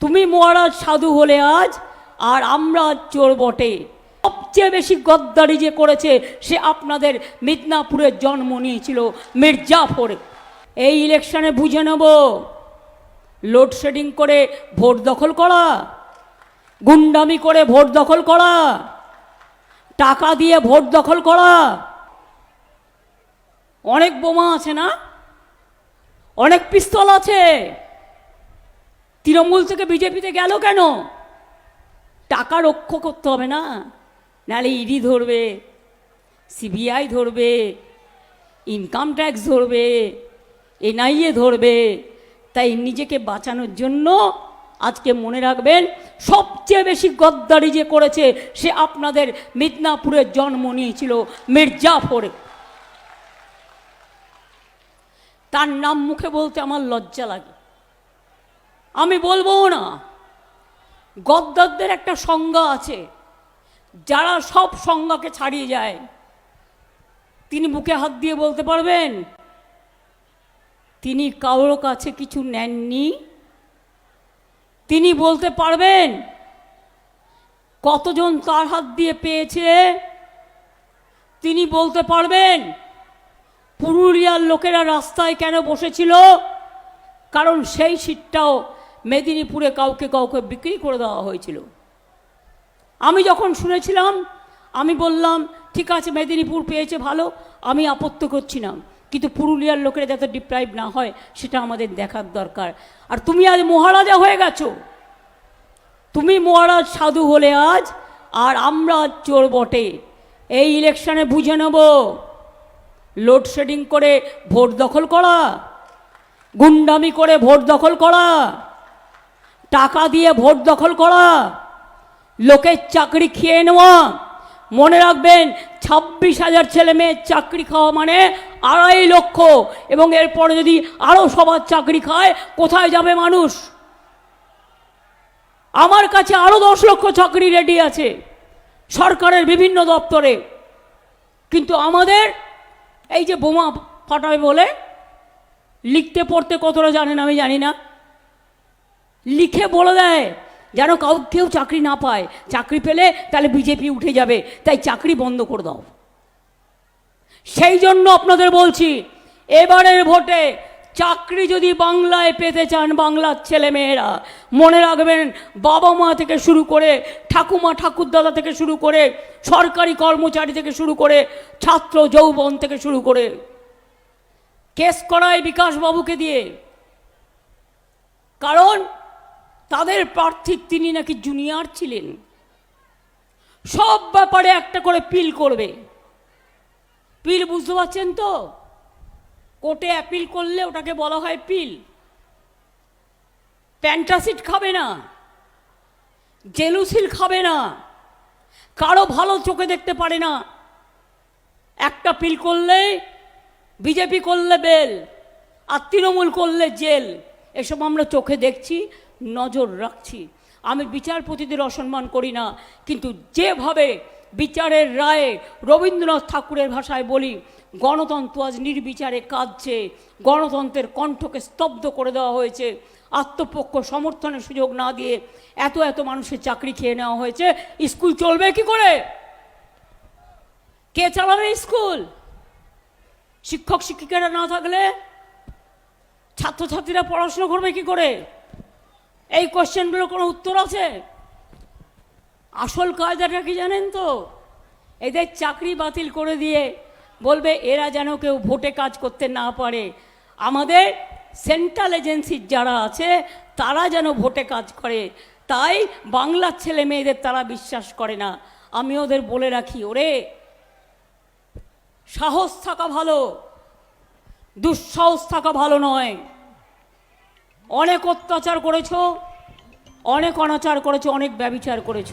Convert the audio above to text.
তুমি মহারাজ সাধু হলে আজ, আর আমরা চোর বটে। সবচেয়ে বেশি গদ্দারি যে করেছে, সে আপনাদের মিদনাপুরে জন্ম নিয়েছিল, মির্জাফরে। এই ইলেকশনে বুঝে নেব, লোডশেডিং করে ভোট দখল করা, গুন্ডামি করে ভোট দখল করা, টাকা দিয়ে ভোট দখল করা। অনেক বোমা আছে না? অনেক পিস্তল আছে? তৃণমূল থেকে বিজেপিতে গেল কেন? টাকা রক্ষ করতে হবে না। নাহলে ইডি ধরবে, সিবিআই ধরবে ইনকাম ট্যাক্স ধরবে, এনআইএ ধরবে। তাই নিজেকে বাঁচানোর জন্য আজকে মনে রাখবেন, সবচেয়ে বেশি গদ্দারি যে করেছে সে আপনাদের মিদনাপুরে জন্ম নিয়েছিল, মির্জাফরে। তার নাম মুখে বলতে আমার লজ্জা লাগে। আমি বলব না। গদ্দারদের একটা সংজ্ঞা আছে। যারা সব সংজ্ঞাকে ছাড়িয়ে যায়, তিনি বুকে হাত দিয়ে বলতে পারবেন, তিনি কারোর কাছে কিছু নেননি। তিনি বলতে পারবেন, কতজন তার হাত দিয়ে পেয়েছে? তিনি বলতে পারবেন, পুরুলিয়ার লোকেরা রাস্তায় কেন বসেছিল? কারণ সেই সিটটাও মেদিনীপুরে কাউকে কাউকে বিক্রি করে দেওয়া হয়েছিল। আমি যখন শুনেছিলাম, আমি বললাম, ঠিক আছে, মেদিনীপুর পেয়েছে ভালো, আমি আপত্তি করছি না। কিন্তু পুরুলিয়ার লোকেরা যাতে ডিপ্রাইভ না হয়, সেটা আমাদের দেখার দরকার। আর তুমি আজ মহারাজা হয়ে গেছো। তুমি মহারাজ সাধু হলে আজ, আর আমরা চোর বটে। এই ইলেকশনে বুঝে নেব। লোডশেডিং করে ভোট দখল করা, গুন্ডামি করে ভোট দখল করা। টাকা দিয়ে ভোট দখল করা। লোকের চাকরি খেয়ে নেওয়া। মনে রাখবেন, ছাব্বিশ হাজার ছেলে মেয়ের চাকরি খাওয়া মানে আড়াই লক্ষ। এবং এরপরে যদি আরও সবার চাকরি খায়, কোথায় যাবে মানুষ? আমার কাছে আরও দশ লক্ষ চাকরি রেডি আছে সরকারের বিভিন্ন দপ্তরে। কিন্তু আমাদের এই যে বোমা ফাটাবে বলে, লিখতে পড়তে কতটা জানেন আমি জানি না। লিখে বলে দেয়, যেন কাউ কেউ চাকরি না পায়। চাকরি পেলে তাহলে বিজেপি উঠে যাবে, তাই চাকরি বন্ধ করে দাও। সেই জন্য আপনাদের বলছি, এবারের ভোটে চাকরি যদি বাংলায় পেতে চান বাংলার ছেলে মেয়েরা মনে রাখবেন বাবা মা থেকে শুরু করে ঠাকুমা, ঠাকুরদাদা থেকে শুরু করে সরকারি কর্মচারী থেকে শুরু করে ছাত্র যৌবন থেকে শুরু করে কেস করায় বিকাশবাবুকে দিয়ে। কারণ তাদের প্রার্থী তিনি নাকি জুনিয়র ছিলেন। সব ব্যাপারে একটা করে পিল করবে। পিল বুঝতে পারছেন তো? কোর্টে অ্যাপিল করলে ওটাকে বলা হয় পিল প্যান্টাসিড খাবে না। জেলুসিল খাবে না। কারও ভালো চোখে দেখতে পারে না। একটা পিল করলে, বিজেপি করলে বেল আর তৃণমূল করলে জেল এসব আমরা চোখে দেখছি। নজর রাখছি। আমি বিচারপতিদের অসম্মান করি না, কিন্তু যেভাবে বিচারের রায়ে রবীন্দ্রনাথ ঠাকুরের ভাষায় বলি, গণতন্ত্র আজ নির্বিচারে কাঁদছে, গণতন্ত্রের কণ্ঠকে স্তব্ধ করে দেওয়া হয়েছে, আত্মপক্ষ সমর্থনের সুযোগ না দিয়ে এত এত মানুষের চাকরি খেয়ে নেওয়া হয়েছে, স্কুল চলবে কি করে? কে চালাবে স্কুল? শিক্ষক, শিক্ষিকারা না থাকলে ছাত্রছাত্রীরা পড়াশোনা করবে কি করে? এই কোশ্চেনগুলোর কোনো উত্তর আছে? আসল কায়দাটা কি জানেন তো? এদের চাকরি বাতিল করে দিয়ে বলবে, এরা যেন কেউ ভোটে কাজ করতে না পারে। আমাদের সেন্ট্রাল এজেন্সির যারা আছে, তারা যেন ভোটে কাজ করে। তাই বাংলার ছেলে মেয়েদের তারা বিশ্বাস করে না। আমি ওদের বলে রাখি, ওরে! সাহস থাকা ভালো, দুঃসাহস থাকা ভালো নয়। অনেক অত্যাচার করেছ অনেক অনাচার করেছ অনেক ব্যবিচার করেছ।